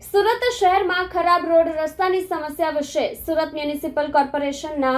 સુરત શહેરમાં ખરાબ રોડ રસ્તાની સમસ્યા વિશે સુરત મ્યુનિસિપલ કોર્પોરેશનના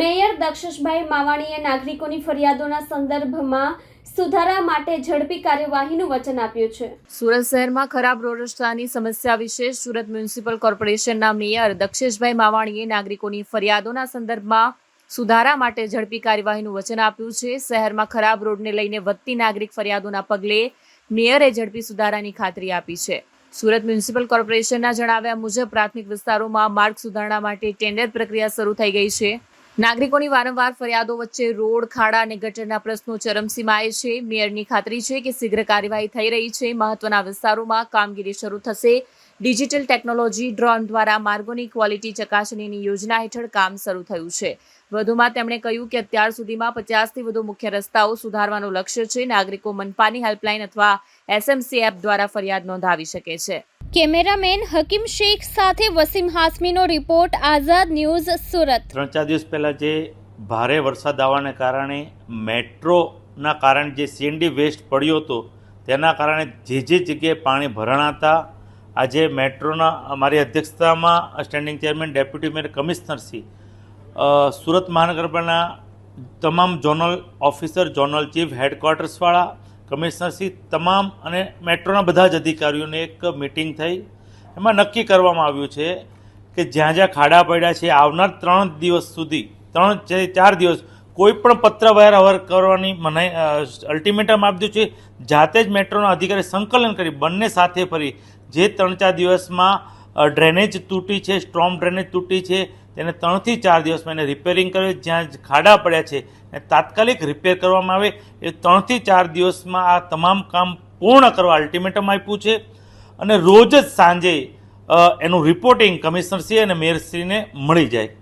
મેયર દક્ષેશભાઈ માવાણીએ નાગરિકોની ફરિયાદોના સંદર્ભમાં સુધારા માટે ઝડપી કાર્યવાહીનું વચન આપ્યું છે. સુરત શહેરમાં ખરાબ રોડ રસ્તાની સમસ્યા વિશે સુરત મ્યુનિસિપલ કોર્પોરેશનના મેયર દક્ષેશભાઈ માવાણીએ નાગરિકોની ફરિયાદોના સંદર્ભમાં સુધારા માટે ઝડપી કાર્યવાહીનું વચન આપ્યું છે. શહેરમાં ખરાબ રોડને લઈને વધતી નાગરિક ફરિયાદોના પગલે મેયરે ઝડપી સુધારાની ખાતરી આપી છે. સુરત મ્યુનિસિપલ કોર્પોરેશનના જણાવ્યા મુજબ, પ્રાથમિક વિસ્તારોમાં માર્ગ સુધારણા માટે ટેન્ડર પ્રક્રિયા શરૂ થઈ ગઈ છે. નાગરિકોની વારંવાર ફરિયાદો વચ્ચે રોડ, ખાડા અને ગટરના પ્રશ્નો ચરમસીમાએ છે. મેયરની ખાતરી છે કે શીઘ્ર કાર્યવાહી થઈ રહી છે. મહત્વના વિસ્તારોમાં કામગીરી શરૂ થશે. ડિજિટલ ટેકનોલોજી ડ્રોન દ્વારા માર્ગોની ક્વોલિટી ચકાસણીની યોજના હેઠળ કામ શરૂ થયું છે. વધુમાં તેમણે કહ્યું કે અત્યાર સુધીમાં પચાસથી વધુ મુખ્ય રસ્તાઓ સુધારવાનું લક્ષ્ય છે. નાગરિકો મનપાની હેલ્પલાઇન અથવા એસએમસી એપ દ્વારા ફરિયાદ નોંધાવી શકે છે. કેમેરામેન હકીમ શેખ સાથે વસીમ હાસમીનો રિપોર્ટ આઝાદ ન્યૂઝ સુરત. ત્રણ ચાર દિવસ પહેલાં જે ભારે વરસાદ આવવાને કારણે મેટ્રોના કારણે જે સીએનડી વેસ્ટ પડ્યો હતો તેના કારણે જે જે જગ્યાએ પાણી ભરાણા આજે મેટ્રોના અમારી અધ્યક્ષતામાં સ્ટેન્ડિંગ ચેરમેન ડેપ્યુટી મેયર કમિશનરશ્રી સુરત મહાનગરપાલિકાના તમામ ઝોનલ ઓફિસર ઝોનલ ચીફ હેડક્વાર્ટર્સવાળા કમિશનરશ્રી તમામ અને મેટ્રોના બધા જ અધિકારીઓને એક મિટિંગ થઈ. એમાં નક્કી કરવામાં આવ્યું છે કે જ્યાં જ્યાં ખાડા પડ્યા છે, આવનાર ત્રણ દિવસ સુધી, ત્રણ ચાર દિવસ કોઈ પણ પત્ર અવર કરવાની મનાઈ અલ્ટિમેટમ આપ્યું છે. જાતે જ મેટ્રોના અધિકારી સંકલન કરી, બંને સાથે ફરી. જે ત્રણ ચાર દિવસમાં ડ્રેનેજ તૂટી છે સ્ટ્રોમ ડ્રેનેજ તૂટી છે, તેને ત્રણથી ચાર દિવસમાં એને રિપેરિંગ કરે જ્યાં ખાડા પડ્યા છે એ તાત્કાલિક રિપેર કરવામાં આવે. એ ત્રણથી ચાર દિવસમાં આ તમામ કામ પૂર્ણ કરવા અલ્ટિમેટમ આપ્યું છે. અને રોજ જ સાંજે એનું રિપોર્ટિંગ કમિશનરશ્રી અને મેયરશ્રીને મળી જાય.